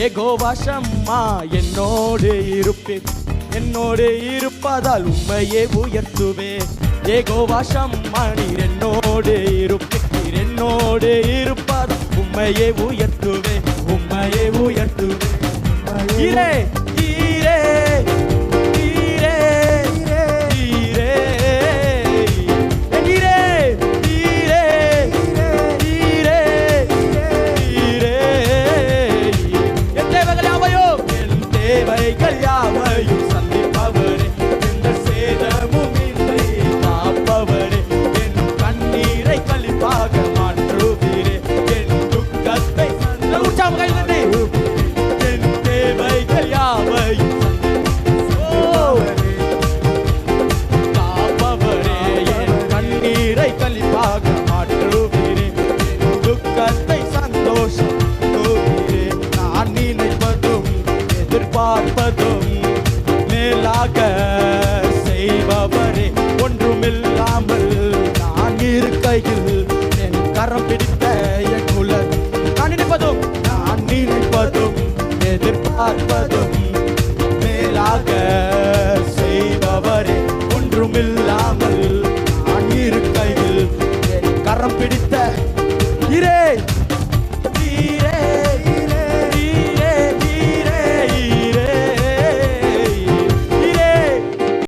ஏகோவா ஷம்மா என்னோடு இருப்பேன் என்னோடு இருப்பதால் உண்மையே உயர்த்துவே. ஏகோவா ஷம்மா நீர் என்னோடு இருப்பேன் நீர் என்னோடு இருப்பதால் உண்மையே உயர்த்துவே. உண்மையே உயர்த்துவே. இரே யாவையும் சந்திப்பவரே. எதிர்பார்ப்பதும் மேலாக செய்பவரே. ஒன்றுமில்லாமல் நான் இருக்கையில் என் கரம் பிடித்த என் குல நான் நினைப்பதும் நான் நினைப்பதும் எதிர்பார்ப்பதும் மேலாக செய்பவரே. ஒன்றுமில்லாமல் நான் இருக்கையில் என் கரம் பிடித்த இரே.